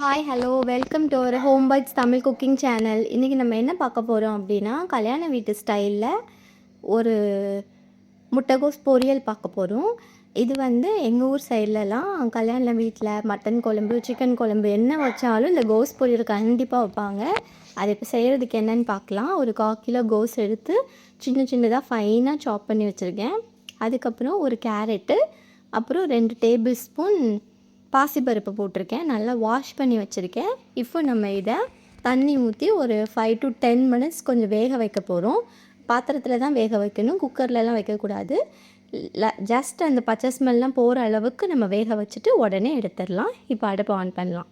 Hi hello welcome to ஒரு home birds Tamil cooking channel இன்றைக்கி நம்ம என்ன பார்க்க போகிறோம் அப்படின்னா கல்யாண வீட்டு ஸ்டைலில் ஒரு முட்டைகோஸ் பொரியல் பார்க்க போகிறோம் இது வந்து எங்கள் ஊர் சைட்லலாம் கல்யாண வீட்டில் மட்டன் குழம்பு சிக்கன் குழம்பு என்ன வச்சாலும் இந்த கோஸ் பொரியல் கண்டிப்பாக வைப்பாங்க. அது இப்போ செய்கிறதுக்கு என்னன்னு பார்க்கலாம். ஒரு கால் கிலோ கோஸ் எடுத்து சின்ன சின்னதாக ஃபைனாக சாப் பண்ணி வச்சுருக்கேன். அதுக்கப்புறம் ஒரு கேரட்டு அப்புறம் ரெண்டு டேபிள் ஸ்பூன் பாசிப்பருப்பு போட்டிருக்கேன். நல்லா வாஷ் பண்ணி வச்சுருக்கேன். இப்போ நம்ம இதை தண்ணி ஊற்றி ஒரு ஃபைவ் டு டென் மினிட்ஸ் கொஞ்சம் வேக வைக்க போகிறோம் பாத்திரத்தில் தான் வேக வைக்கணும். குக்கர்லலாம் வைக்கக்கூடாது ஜஸ்ட் அந்த பச்சை ஸ்மெல்லாம் போகிற அளவுக்கு நம்ம வேக வச்சுட்டு உடனே எடுத்துடலாம். இப்போ அடுப்பை ஆன் பண்ணலாம்.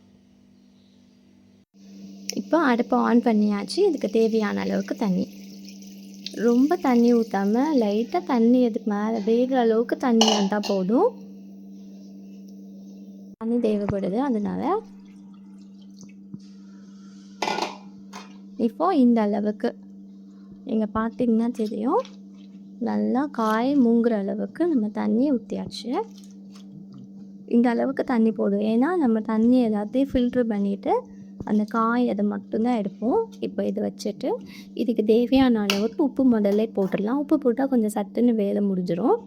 இப்போ அடுப்பை ஆன் பண்ணியாச்சு. இதுக்கு தேவையான அளவுக்கு தண்ணி. ரொம்ப தண்ணி ஊற்றாமல் லைட்டாக தண்ணி அதுக்கு மேலே வேகிற அளவுக்கு தண்ணி வந்தால் போதும். தண்ணி தேவைப்படுது. அதனால் இப்போது இந்த அளவுக்கு. நீங்கள் பார்த்தீங்கன்னா தெரியும். நல்லா காய் மூங்குற அளவுக்கு நம்ம தண்ணி ஊற்றியாச்சு இந்த அளவுக்கு தண்ணி போதும். ஏன்னா நம்ம தண்ணி எல்லாத்தையும் ஃபில்ட்ரு பண்ணிவிட்டு அந்த காய் அதை மட்டும்தான் எடுப்போம். இப்போ இதை வச்சுட்டு இதுக்கு தேவையான அளவுக்கு உப்பு முதல்ல போட்டுடலாம். உப்பு போட்டால் கொஞ்சம் சட்டுன்னு வேலை முடிஞ்சிடும்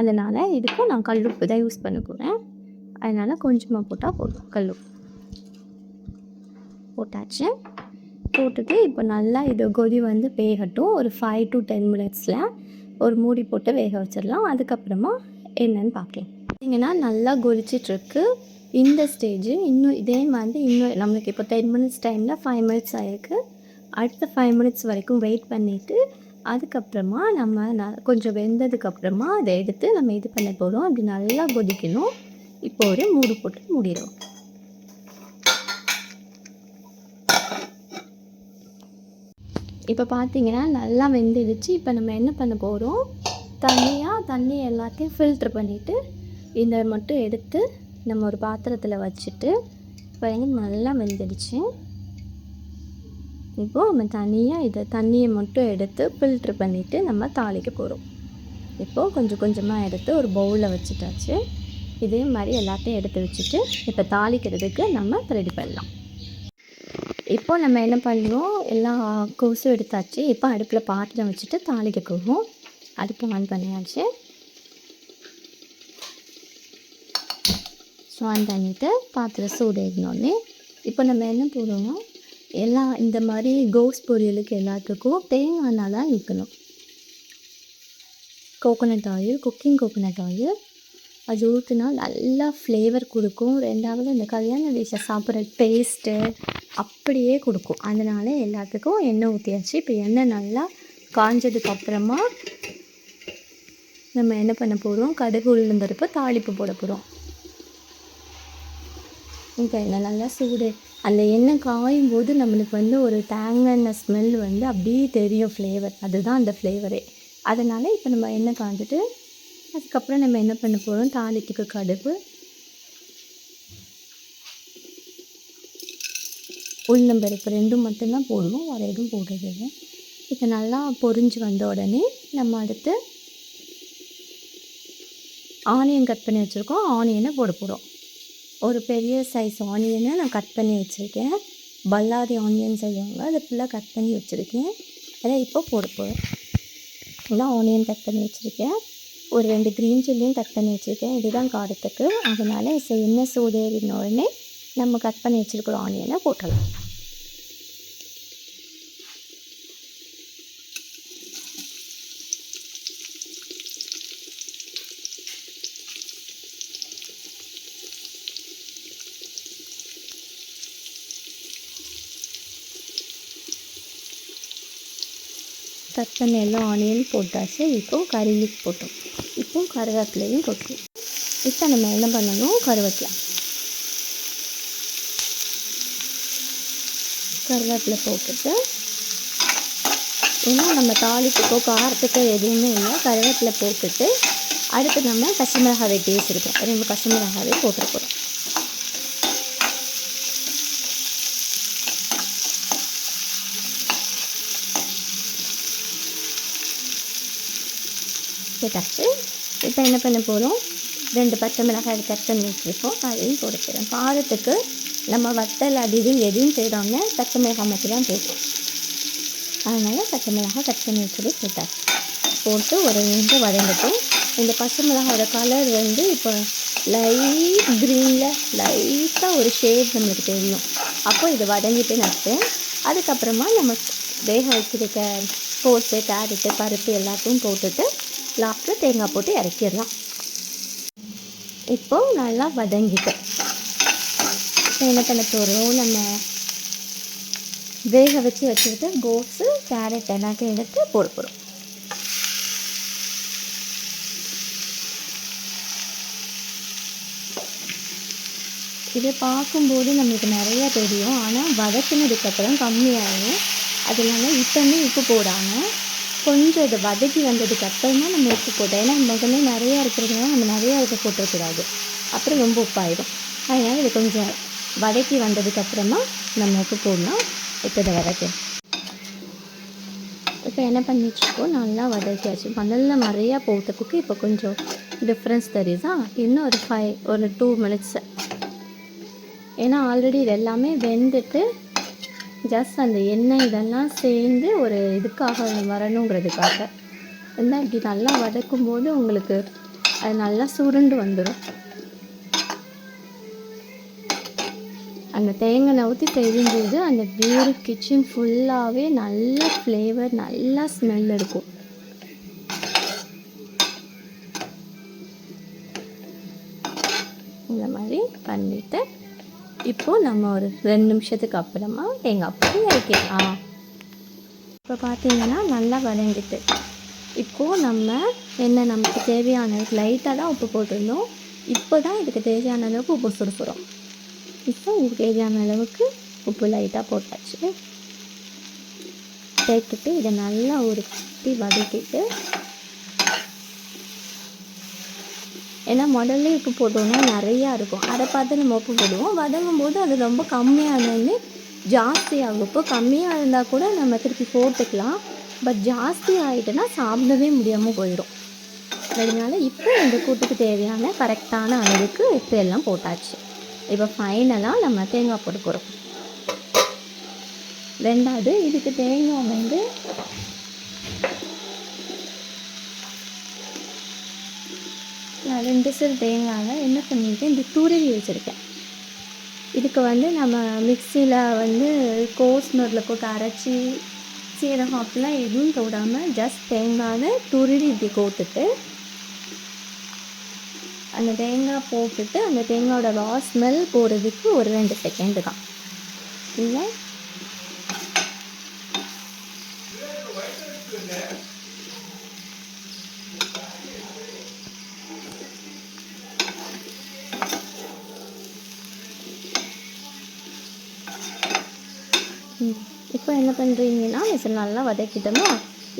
அதனால் இதுக்கும் நான் கல்லுப்பு தான் யூஸ் பண்ணிக்குவேன் அதனால் கொஞ்சமாக போட்டால் போதும் கல்லுப்பு. போட்டாச்சு. போட்டுட்டு இப்போ நல்லா இது கொதி வந்து வேகட்டும். ஒரு ஃபைவ் டு டென் மினிட்ஸில் ஒரு மூடி போட்டு வேக வச்சிடலாம். அதுக்கப்புறமா என்னன்னு பார்க்கலாம். பார்த்தீங்கன்னா நல்லா கொதிச்சிட்ருக்கு. இந்த ஸ்டேஜ் இன்னும் இதே மாதிரி இன்னும் நம்மளுக்கு இப்போ டென் மினிட்ஸ் டைமில் ஃபைவ் மினிட்ஸ் ஆகிருக்கு அடுத்த ஃபைவ் மினிட்ஸ் வரைக்கும் வெயிட் பண்ணிவிட்டு அதுக்கப்புறமா நம்ம ந கொஞ்சம் வெந்ததுக்கப்புறமா அதை எடுத்து நம்ம இது பண்ண போகிறோம் அப்படி நல்லா கொதிக்கணும். இப்போ ஒரு மூடு போட்டு மூடிடும் இப்போ பார்த்தீங்கன்னா நல்லா வெந்துடுச்சு. இப்போ நம்ம என்ன பண்ண போகிறோம் தண்ணியாக தண்ணி எல்லாத்தையும் ஃபில்ட்ரு பண்ணிவிட்டு இதை மட்டும் எடுத்து நம்ம ஒரு பாத்திரத்தில் வச்சுட்டு பாருங்க நல்லா வெந்துடுச்சு. இப்போது நம்ம தனியாக இதை தண்ணியை மட்டும் எடுத்து ஃபில்ட்ரு பண்ணிவிட்டு நம்ம தாளிக்க போகிறோம் இப்போது கொஞ்சம் கொஞ்சமாக எடுத்து ஒரு பவுலில் வச்சுட்டாச்சு. இதே மாதிரி எல்லாத்தையும் எடுத்து வச்சுட்டு இப்போ தாளிக்கிறதுக்கு நம்ம ரெடி பண்ணலாம். இப்போ நம்ம என்ன பண்ணுவோம்? எல்லா கோஸும் எடுத்தாச்சு. இப்போ அடுப்பில் பாத்திரம் வச்சுட்டு தாளிக்க போகும் அடுப்பு ஆன் பண்ணியாச்சு. ஸோ ஆன் பண்ணிவிட்டு பாத்திரம் சூடேறினோடனே இப்போ நம்ம என்ன போடுவோம்? எல்லா இந்த மாதிரி கோஸ் பொரியலுக்கு எல்லாத்துக்கும் தேங்காய் எண்ணெய் தான் இருக்கணும் coconut oil cooking coconut oil அது ஊற்றினா நல்லா ஃப்ளேவர் கொடுக்கும். ரெண்டாவது இந்த கல்யாண டிஷ்ஷை சாப்பிட்ற டேஸ்ட்டு அப்படியே கொடுக்கும். அதனால் எல்லாத்துக்கும் எண்ணெய் ஊற்றியாச்சு இப்போ எண்ணெய் நல்லா காஞ்சதுக்கப்புறமா நம்ம என்ன பண்ண போகிறோம் கடுகு உளுந்தருப்பு தாளிப்பு போட போகிறோம் இப்போ எண்ணெய் நல்லா சூடு அந்த எண்ணெய் காயும் போது நம்மளுக்கு வந்து ஒரு தேங்காய் ஸ்மெல் வந்து அப்படியே தெரியும் ஃப்ளேவர் அதுதான் அந்த ஃப்ளேவரே அதனால் இப்போ நம்ம எண்ணெய் காய்ஞ்சிட்டு அதுக்கப்புறம் நம்ம என்ன பண்ண போகிறோம் தாளித்துக்கு கடுகு. உளுந்தம்பருப்பு ரெண்டும் மட்டும்தான் போடுவோம். வேறு எதுவும் போடுறது இப்போ நல்லா பொரிஞ்சு வந்த உடனே நம்ம அடுத்து ஆனியன் கட் பண்ணி வச்சுருக்கோம். ஆனியனை போட போகிறோம் ஒரு பெரிய சைஸ் ஆனியனை நான் கட் பண்ணி வச்சுருக்கேன். பல்லாரி ஆனியன் செய்வாங்க. அதை ஃபுல்லாக கட் பண்ணி வச்சுருக்கேன். அதை இப்போ போட போகிறேன் ஃபுல்லாக ஆனியன் கட் பண்ணி வச்சுருக்கேன். ஒரு ரெண்டு க்ரீன் சில்லியும் கட் பண்ணி வச்சுருக்கேன். இதுதான் காரத்துக்கு. அதனால் எண்ணெய் சூடேறின உடனே நம்ம கட் பண்ணி வச்சுருக்கிற ஆனியனை போட்டலாம் கட் பண்ண எல்லாம் ஆனியன் போட்டாச்சு. இப்போது கறி போட்டோம். இப்போது கருவேப்பிலையும் போட்டோம். இப்போ நம்ம என்ன பண்ணணும்? கருவேப்பிலை. கருவேப்பிலை போட்டுட்டு ஏன்னா நம்ம தாளிப்புக்கோ காரத்துக்கோ எதுவுமே இல்லை. கருவேப்பிலை போட்டுட்டு அடுத்து நம்ம பச்சை டேஸ்ட் வெட்டி வச்சுருக்கோம். ரெண்டு பச்சை மிளகாவே போட்டுருக்கோம் இப்போ என்ன பண்ண போகிறோம் ரெண்டு பச்சை மிளகாய் கட் பண்ணி வச்சுருக்கோம். அதையும் போட்டுக்கிறேன் காரத்துக்கு நம்ம வத்தல் அது இது எதுவும் செய்கிறோம்னா பச்சை மிளகாய் மட்டும் தான் போட்டோம் அதனால் பச்சை மிளகாய் கட் பண்ணி வச்சது போட்டாச்சு. போட்டு ஒரு நிமிஷம் வதங்கட்டும் இந்த பச்சை மிளகாயோட கலர் வந்து இப்போ லைட் க்ரீனில் லைட்டாக ஒரு ஷேட் நம்மளுக்கு தெரியும். அப்போ இது வதங்கிட்டு நட்டு அதுக்கப்புறமா நம்ம வேக வச்சுருக்க போட்டு கேரட்டு பருப்பு எல்லாத்தையும் போட்டுட்டு லாஸ்ட்டில் தேங்காய் போட்டு இறக்கிடலாம். இப்போ நல்லா வதங்கிட்டு. இப்போ நம்ம வேக வச்சு வச்சுக்கிட்டு கோஸு கேரட் எல்லாத்தையும் எடுத்து போட போகிறோம் இதை பார்க்கும்போது நம்மளுக்கு நிறையா தெரியும். ஆனால் வதக்கினதுக்கப்புறம் கம்மியாகும் அது இல்லாமல் இப்போமே உப்பு போடாமல் கொஞ்சம் இதை வதக்கி வந்ததுக்கு அப்புறமா நம்ம உப்பு போட்டோம். ஏன்னா முதல்ல நிறையா இருக்கிறதுனால நம்ம நிறையா உப்பு போட்டுறக்கூடாது. அப்புறம் ரொம்ப உப்பாயிடும். அதனால் இது கொஞ்சம் வதக்கி வந்ததுக்கப்புறமா நம்ம உப்பு போடலாம் இப்போ இதை வதக்கு. இப்போ என்ன பண்ணிட்டுருக்கோம் நல்லா வதக்கியாச்சு. முதல்ல நிறையா போட்டதுக்கு இப்போ கொஞ்சம் டிஃப்ரென்ஸ் தெரியுதா? இன்னும் ஒரு ஃபைவ் ஒரு டூ மினிட்ஸ் ஏன்னா ஆல்ரெடி இது எல்லாமே வெந்துட்டு ஜஸ்ட் அந்த எண்ணெய் இதெல்லாம் சேர்ந்து ஒரு இதுக்காக வரணுங்கிறதுக்காக. இருந்தால் இப்படி நல்லா வதக்கும் போது உங்களுக்கு அது நல்லா சுருண்டு வந்துடும் அந்த தேங்காய் ஊற்றி செய்யும்போது அந்த வீடு கிச்சன் ஃபுல்லாகவே நல்ல ஃப்ளேவர் நல்லா ஸ்மெல் இருக்கும். இந்த மாதிரி பண்ணிவிட்டு இப்போது நம்ம ஒரு ரெண்டு நிமிஷத்துக்கு அப்புறமா தேங்காய் பூ இறக்கிடலாம். இப்போ பார்த்தீங்கன்னா நல்லா வதங்கிட்டு இப்போது நம்ம என்ன நமக்கு தேவையான லைட்டாக தான் உப்பு போட்டிருந்தோம். இப்போ தான் இதுக்கு தேவையான அளவுக்கு உப்பு சுடுப்புறோம் இப்போ இதுக்கு தேவையான அளவுக்கு உப்பு லைட்டாக போட்டாச்சு. சேர்த்துட்டு இதை நல்லா உருட்டி வதக்கிட்டு ஏன்னா முதல்ல உப்பு போட்டோன்னா நிறையா இருக்கும். அதை பார்த்து நம்ம உப்பு போடுவோம். வதங்கும் போது அது ரொம்ப கம்மியானது ஜாஸ்தியாகும். இப்போ கம்மியாக இருந்தால் கூட நம்ம திருப்பி போட்டுக்கலாம். பட் ஜாஸ்தி ஆகிட்டுனா சாப்பிடவே முடியாமல் போயிடும். அதனால இப்போ இந்த கூட்டுக்கு தேவையான கரெக்டான அளவுக்கு உப்பு எல்லாம் போட்டாச்சு. இப்போ ஃபைனலாக நம்ம தேங்காய் போட்டு போகிறோம் ரெண்டாவது இதுக்கு தேங்காய் வந்து நான் ரெண்டு சிறு தேங்காயை என்ன பண்ணியிருக்கேன் இந்த துருவி வச்சுருக்கேன். இதுக்கு வந்து நம்ம மிக்சியில் வந்து கோஸ் நூரில் போட்டு அரைச்சி சீரகம் அப்படிலாம் எதுவும் தொடாமல் ஜஸ்ட் தேங்காயை துருவி இப்படி கோத்துட்டு அந்த தேங்காய் போட்டுட்டு அந்த தேங்காயோட ரா ஸ்மெல் போகிறதுக்கு ஒரு ரெண்டு செகண்டு தான். இல்லை இப்போ என்ன பண்ணுறீங்கன்னா மிஷின் நல்லா வதக்கிட்டோமா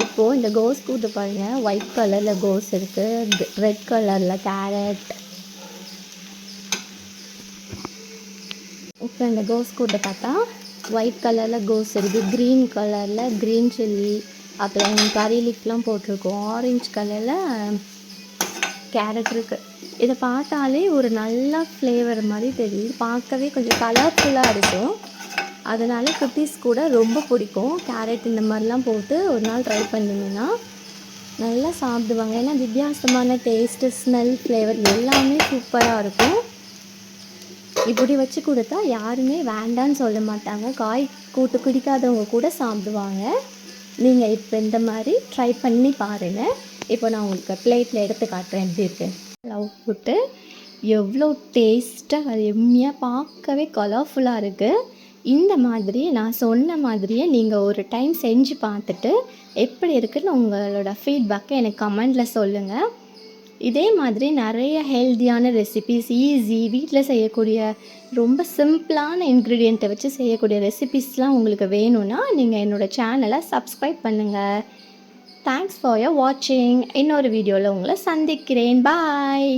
இப்போது இந்த கோஸ் கூட்டு பாருங்கள் ஒயிட் கலரில் கோஸ் இருக்குது ரெட் கலரில் கேரட் இப்போ இந்த கோஸ் கூட்டை பார்த்தா ஒயிட் கலரில் கோஸ் இருக்குது க்ரீன் கலரில் க்ரீன் சில்லி அப்புறம் கறி லீஃப்லாம் போட்டிருக்கோம். ஆரஞ்சு கலரில் கேரட் இருக்குது இதை பார்த்தாலே ஒரு நல்ல ஃப்ளேவர் மாதிரி தெரியுது பார்க்கவே கொஞ்சம் கலர்ஃபுல்லாக இருக்கும். அதனால் குட்டீஸ் கூட ரொம்ப பிடிக்கும். கேரட் இந்த மாதிரிலாம் போட்டு ஒரு நாள் ட்ரை பண்ணிங்கன்னா நல்லா சாப்பிடுவாங்க. ஏன்னா வித்தியாசமான டேஸ்ட்டு ஸ்மெல் ஃப்ளேவர் எல்லாமே சூப்பராக இருக்கும். இப்படி வச்சு கொடுத்தா யாருமே வேண்டான்னு சொல்ல மாட்டாங்க. காய் கூட்டு குடிக்காதவங்க கூட சாப்பிடுவாங்க. நீங்கள் இப்போ இந்த மாதிரி ட்ரை பண்ணி பாருங்கள் இப்போ நான் உங்களுக்கு பிளேட்டில் எடுத்து காட்டுறேன். எப்படி இருக்கு? லவ் போட்டு எவ்வளோ டேஸ்ட்டாக அது எம்மியாக பார்க்கவே கலர்ஃபுல்லாக இருக்குது இந்த மாதிரி நான் சொன்ன மாதிரியே நீங்கள் ஒரு டைம் செஞ்சு பார்த்துட்டு எப்படி இருக்குன்னு உங்களோட ஃபீட்பேக்கை எனக்கு கமெண்டில் சொல்லுங்கள் இதே மாதிரி நிறைய ஹெல்த்தியான ரெசிபிஸ் ஈஸி வீட்டில் செய்யக்கூடிய ரொம்ப சிம்பிளான இன்க்ரீடியண்ட்டை வச்சு செய்யக்கூடிய ரெசிபிஸ்லாம் உங்களுக்கு வேணும்னா நீங்கள் என்னோடய சேனலை சப்ஸ்கிரைப் பண்ணுங்கள் தேங்க்ஸ் ஃபார் யர் வாட்சிங் இன்னொரு வீடியோவில் உங்களை சந்திக்கிறேன். பாய்